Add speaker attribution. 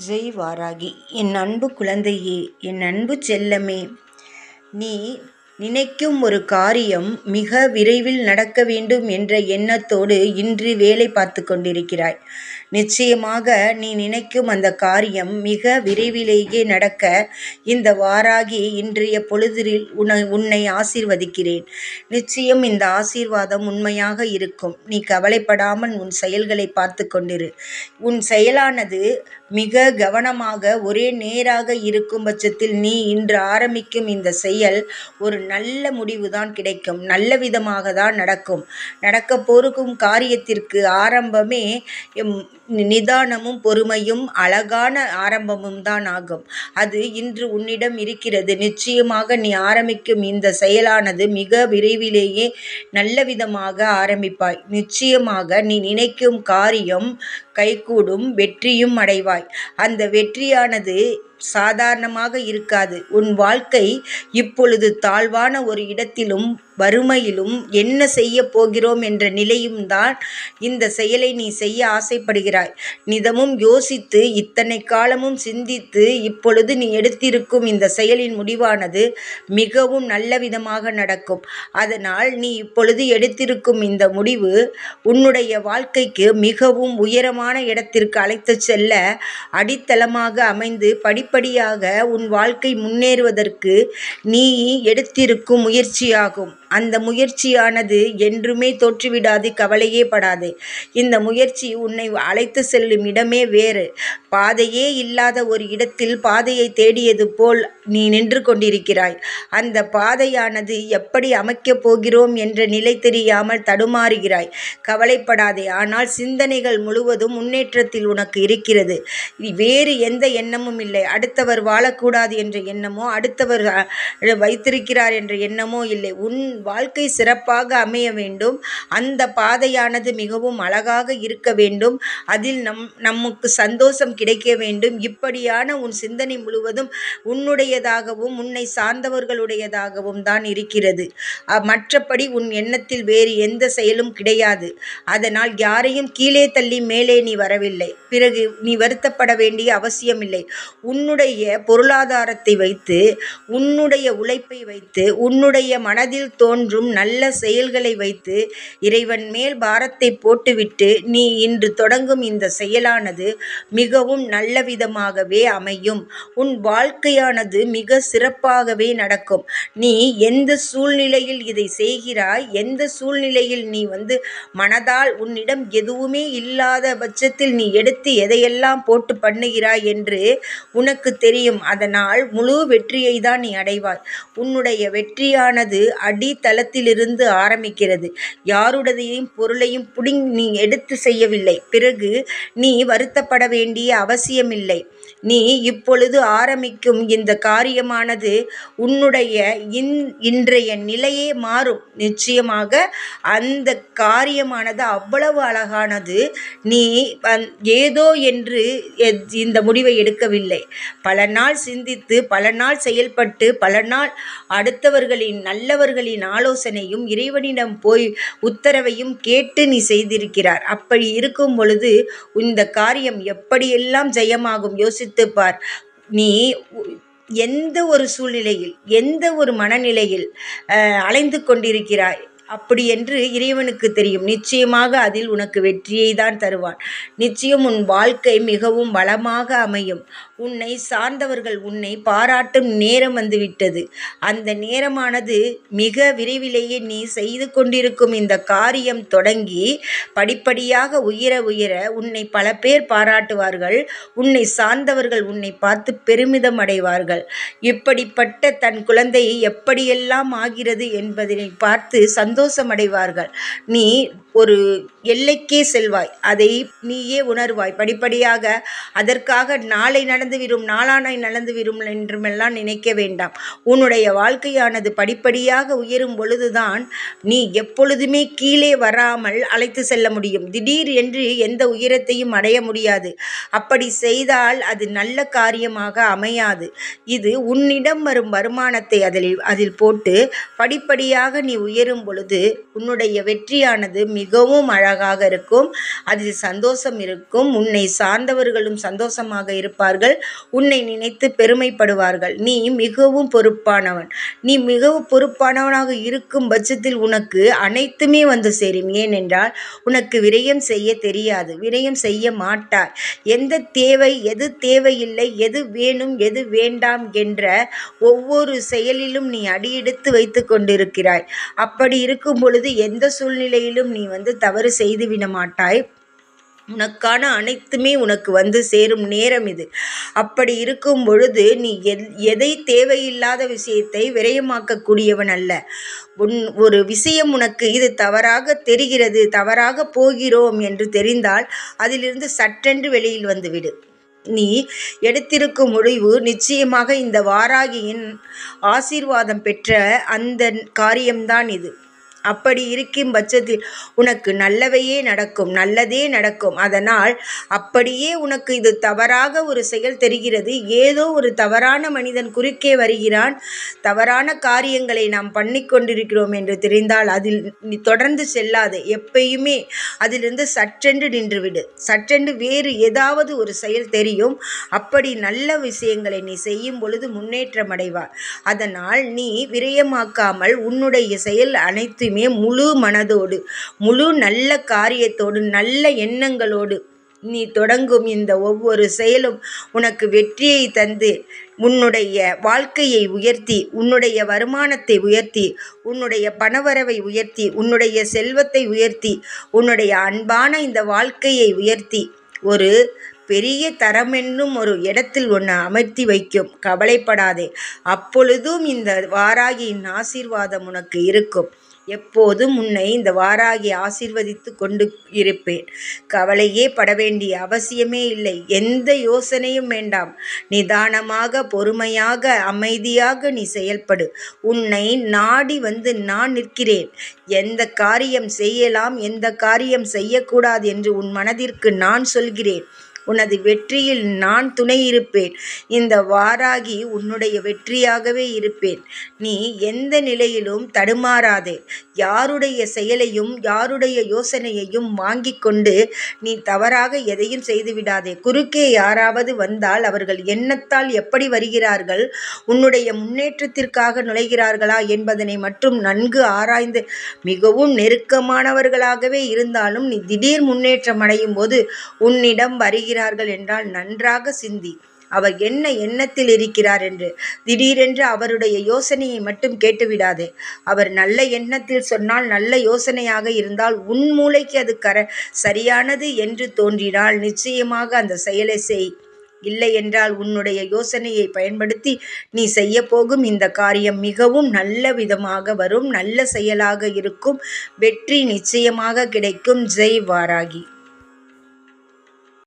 Speaker 1: ஜெய் வாராகி என் அன்பு குழந்தையே என் அன்பு செல்லமே. நீ நினைக்கும் ஒரு காரியம் மிக விரைவில் நடக்க வேண்டும் என்ற எண்ணத்தோடு இன்று வேலை பார்த்து கொண்டிருக்கிறாய். நிச்சயமாக நீ நினைக்கும் அந்த காரியம் மிக விரைவிலேயே நடக்க இந்த வாராகி இன்றைய பொழுதில் உன்னை உன்னை ஆசீர்வதிக்கிறேன். நிச்சயம் இந்த ஆசீர்வாதம் உண்மையாக இருக்கும். நீ கவலைப்படாமல் உன் செயல்களை பார்த்து கொண்டிரு. உன் செயலானது மிக கவனமாக ஒரே நேராக இருக்கும் பட்சத்தில் நீ இன்று ஆரம்பிக்கும் இந்த செயல் ஒரு நல்ல முடிவுதான் கிடைக்கும். நல்ல விதமாக தான் நடக்கும். நடக்கப் போருக்கும் காரியத்திற்கு ஆரம்பமே நிதானமும் பொறுமையும் அழகான ஆரம்பமும் தான் ஆகும். அது இன்று உன்னிடம் இருக்கிறது. நிச்சயமாக நீ ஆரம்பிக்கும் இந்த செயலானது மிக விரைவிலேயே நல்ல விதமாக ஆரம்பிப்பாய். நிச்சயமாக நீ நினைக்கும் காரியம் கைகூடும் வெற்றியும் அடைவாய். அந்த வெற்றியானது சாதாரணமாக இருக்காது. உன் வாழ்க்கை இப்பொழுது தாழ்வான ஒரு இடத்திலும் வறுமையிலும் என்ன செய்ய போகிறோம் என்ற நிலையும் தான் இந்த செயலை நீ செய்ய ஆசைப்படுகிறாய். நிதமும் யோசித்து இத்தனை காலமும் சிந்தித்து இப்பொழுது நீ எடுத்திருக்கும் இந்த செயலின் முடிவானது மிகவும் நல்ல விதமாக நடக்கும். அதனால் நீ இப்பொழுது எடுத்திருக்கும் இந்த முடிவு உன்னுடைய வாழ்க்கைக்கு மிகவும் உயரமான இடத்திற்கு அழைத்து செல்ல அடித்தளமாக அமைந்து படிப்படியாக உன் வாழ்க்கை முன்னேறுவதற்கு நீ எடுத்திருக்கும் முயற்சியாகும். அந்த முயற்சியானது என்றுமே தோற்றுவிடாது கவலையே படாதே. இந்த முயற்சி உன்னை அழைத்து செல்லும் இடமே வேறு. பாதையே இல்லாத ஒரு இடத்தில் பாதையை தேடியது போல் நீ நின்று கொண்டிருக்கிறாய். அந்த பாதையானது எப்படி அமைக்கப் போகிறோம் என்ற நிலை தெரியாமல் தடுமாறுகிறாய். கவலைப்படாதே ஆனால் சிந்தனைகள் முழுவதும் முன்னேற்றத்தில் உனக்கு இருக்கிறது. வேறு எந்த எண்ணமும் இல்லை. அடுத்தவர் வாழக்கூடாது என்ற எண்ணமோ அடுத்தவர் வைத்திருக்கிறார் என்ற எண்ணமோ இல்லை. உன் வாழ்க்கை சிறப்பாக அமைய வேண்டும். அந்த பாதையானது மிகவும் அழகாக இருக்க வேண்டும். அதில் நம் நமக்கு சந்தோஷம் கிடைக்க வேண்டும். இப்படியான உன் சிந்தனை முழுவதும் உன்னுடையதாகவும் உன்னை சார்ந்தவர்களுடையதாகவும் தான் இருக்கிறது. மற்றபடி உன் எண்ணத்தில் வேறு எந்த செயலும் கிடையாது. அதனால் யாரையும் கீழே தள்ளி மேலே நீ வரவில்லை. பிறகு நீ வருத்தப்பட வேண்டிய அவசியமில்லை. உன்னுடைய பொருளாதாரத்தை வைத்து உன்னுடைய உழைப்பை வைத்து உன்னுடைய மனதில் தோ தோன்றும் நல்ல செயல்களை வைத்து இறைவன் மேல் பாரத்தை போட்டுவிட்டு நீ இன்று தொடங்கும் இந்த செயலானது மிகவும் நல்ல விதமாகவே அமையும். உன் வாழ்க்கையானது மிக சிறப்பாகவே நடக்கும். நீ எந்த சூழ்நிலையில் இதை செய்கிறாய்? எந்த சூழ்நிலையில் நீ வந்து மனதால் உன்னிடம் எதுவுமே இல்லாத பட்சத்தில் நீ எடுத்து எதையெல்லாம் போட்டு பண்ணுகிறாய் என்று உனக்கு தெரியும். அதனால் முழு வெற்றியை தான் நீ அடைவாய். உன்னுடைய வெற்றியானது அடி தளத்திலிருந்து ஆரம்பிக்கிறது. யாருடையதையும் பொருளையும் புடிங் நீ எடுத்து செய்யவில்லை. பிறகு நீ வருத்தப்பட வேண்டிய அவசியமில்லை. நீ இப்பொழுது ஆரம்பிக்கும் இந்த காரியமானது உன்னுடைய இன் இன்றைய நிலையே மாறும். நிச்சயமாக அந்த காரியமானது அவ்வளவு அழகானது நீ ஏதோ என்று இந்த முடிவை எடுக்கவில்லை. பல நாள் சிந்தித்து பல நாள் செயல்பட்டு பல நாள் அடுத்தவர்களின் நல்லவர்களின் ஆலோசனையும் இறைவனிடம் போய் உத்தரவையும் கேட்டு நீ செய்திருக்கிறார். அப்படி இருக்கும் பொழுது இந்த காரியம் எப்படியெல்லாம் ஜெயமாகும்? யோசி பார் நீ எந்த ஒரு சூழ்நிலையில் எந்த ஒரு மனநிலையில் அலைந்து கொண்டிருக்கிறாய்? அப்படி என்று இறைவனுக்கு தெரியும். நிச்சயமாக அதில் உனக்கு வெற்றியை தான் தருவான். நிச்சயம் உன் வாழ்க்கை மிகவும் வளமாக அமையும். உன்னை சார்ந்தவர்கள் உன்னை பாராட்டும் நேரம் வந்துவிட்டது. அந்த நேரமானது மிக விரைவிலேயே நீ செய்து கொண்டிருக்கும் இந்த காரியம் தொடங்கி படிப்படியாக உயர உயர உன்னை பல பேர் பாராட்டுவார்கள். உன்னை சார்ந்தவர்கள் உன்னை பார்த்து பெருமிதம் அடைவார்கள். இப்படிப்பட்ட தன் குழந்தை எப்படியெல்லாம் ஆகிறது என்பதனை பார்த்து சந்தோஷமடைவார்கள் நீ ஒரு எல்லைக்கே செல்வாய். அதை நீயே உணர்வாய். படிப்படியாக அதற்காக நாளை நடந்த நடந்துவிடும் நாளானாய் நடந்துவிடும் என்றுமெல்லாம் நினைக்க வேண்டாம். உன்னுடைய வாழ்க்கையானது படிப்படியாக உயரும் பொழுதுதான் நீ எப்பொழுதுமே கீழே வராமல் அழைத்து செல்ல முடியும். திடீர் என்று எந்த உயரத்தையும் அடைய முடியாது. அப்படி செய்தால் அது நல்ல காரியமாக அமையாது. இது உன்னிடம் வரும் வருமானத்தை அதில் அதில் போட்டு படிப்படியாக நீ உயரும் பொழுது உன்னுடைய வெற்றியானது மிகவும் அழகாக இருக்கும். அதில் சந்தோஷம் இருக்கும். உன்னை சார்ந்தவர்களும் சந்தோஷமாக இருப்பார்கள். உன்னை நினைத்து பெருமைப்படுவார்கள். நீ மிகவும் பொறுப்பானவன். நீ மிகவும் பொறுப்பானவனாக இருக்கும் பட்சத்தில் உனக்கு அனைத்துமே வந்து சேரும். ஏனென்றால் உனக்கு விரயம் செய்ய தெரியாது. விரயம் செய்ய மாட்டார் எந்த தேவை எது தேவையில்லை எது வேணும் எது வேண்டாம் என்ற ஒவ்வொரு செயலிலும் நீ அடியெடுத்து வைத்து கொண்டிருக்கிறாய். அப்படி இருக்கும் பொழுது எந்த சூழ்நிலையிலும் நீ வந்து தவறு செய்துவிட மாட்டாய். உனக்கான அனைத்துமே உனக்கு வந்து சேரும் நேரம் இது. அப்படி இருக்கும் பொழுது நீ எதை தேவையில்லாத விஷயத்தை விரயமாக்கக்கூடியவன் அல்ல. உன் ஒரு விஷயம் உனக்கு இது தவறாக தெரிகிறது தவறாக போகிறோம் என்று தெரிந்தால் அதிலிருந்து சட்டென்று வெளியில் வந்துவிடு. நீ எடுத்திருக்கும் முடிவு நிச்சயமாக இந்த வாராகியின் ஆசீர்வாதம் பெற்ற அந்த காரியம்தான் இது. அப்படி இருக்கும் பட்சத்தில் உனக்கு நல்லவையே நடக்கும் நல்லதே நடக்கும். அதனால் அப்படியே உனக்கு இது தவறாக ஒரு செயல் தெரிகிறது. ஏதோ ஒரு தவறான மனிதன் குறுக்கே வருகிறான். தவறான காரியங்களை நாம் பண்ணிக்கொண்டிருக்கிறோம் என்று தெரிந்தால் அதில் நீ தொடர்ந்து செல்லாது. எப்பயுமே அதிலிருந்து சற்றென்று நின்றுவிடு. சற்றென்று வேறு ஏதாவது ஒரு செயல் தெரியும். அப்படி நல்ல விஷயங்களை நீ செய்யும் பொழுது முன்னேற்றம் அடைவார் அதனால் நீ விரயமாக்காமல் உன்னுடைய செயல் அனைத்து எப்பயுமே முழு மனதோடு முழு நல்ல காரியத்தோடு நல்ல எண்ணங்களோடு நீ தொடங்கும் இந்த ஒவ்வொரு செயலும் உனக்கு வெற்றியை தந்து உன்னுடைய வாழ்க்கையை உயர்த்தி உன்னுடைய வருமானத்தை உயர்த்தி உன்னுடைய பணவரவை உயர்த்தி உன்னுடைய செல்வத்தை உயர்த்தி உன்னுடைய அன்பான இந்த வாழ்க்கையை உயர்த்தி ஒரு பெரிய தரமென்னும் ஒரு இடத்தில் ஒன்று அமர்த்தி வைக்கும். கவலைப்படாதே. அப்பொழுதும் இந்த வாராகியின் ஆசீர்வாதம் உனக்கு இருக்கும். எப்போதும் உன்னை இந்த வாராகி ஆசிர்வதித்து கொண்டு இருப்பேன். கவலையே பட வேண்டிய அவசியமே இல்லை. எந்த யோசனையும் வேண்டாம். நிதானமாக பொறுமையாக அமைதியாக நீ செயல்படு. உன்னை நாடி வந்து நான் நிற்கிறேன். எந்த காரியம் செய்யலாம் எந்த காரியம் செய்யக்கூடாது என்று உன் மனதிற்கு நான் சொல்கிறேன். உனது வெற்றியில் நான் துணை இருப்பேன். இந்த வாராகி உன்னுடைய வெற்றியாகவே இருப்பேன். நீ எந்த நிலையிலும் தடுமாறாதே. யாருடைய செயலையும் யாருடைய யோசனையையும் வாங்கி கொண்டு நீ தவறாக எதையும் செய்துவிடாதே. குறுக்கே யாராவது வந்தால் அவர்கள் எண்ணத்தால் எப்படி வருகிறார்கள்? உன்னுடைய முன்னேற்றத்திற்காக நுழைகிறார்களா என்பதனை மட்டும் நன்கு ஆராய்ந்து மிகவும் நெருக்கமானவர்களாகவே இருந்தாலும் நீ திடீர் முன்னேற்றம் அடையும் போது உன்னிடம் வருகிற இருக்கிறார்கள் என்றால் நன்றாக சிந்தி. அவர் என்ன எண்ணத்தில் இருக்கிறார் என்று திடீரென்று அவருடைய யோசனையை மட்டும் கேட்டுவிடாதே. அவர் நல்ல எண்ணத்தில் சொன்னால் நல்ல யோசனையாக இருந்தால் உன் மூளைக்கு அது கர சரியானது என்று தோன்றினால் நிச்சயமாக அந்த செயலை செய். இல்லை என்றால் உன்னுடைய யோசனையை பயன்படுத்தி நீ செய்ய போகும் இந்த காரியம் மிகவும் நல்ல விதமாக வரும் நல்ல செயலாக இருக்கும் வெற்றி நிச்சயமாக கிடைக்கும். ஜெய் வாராகி.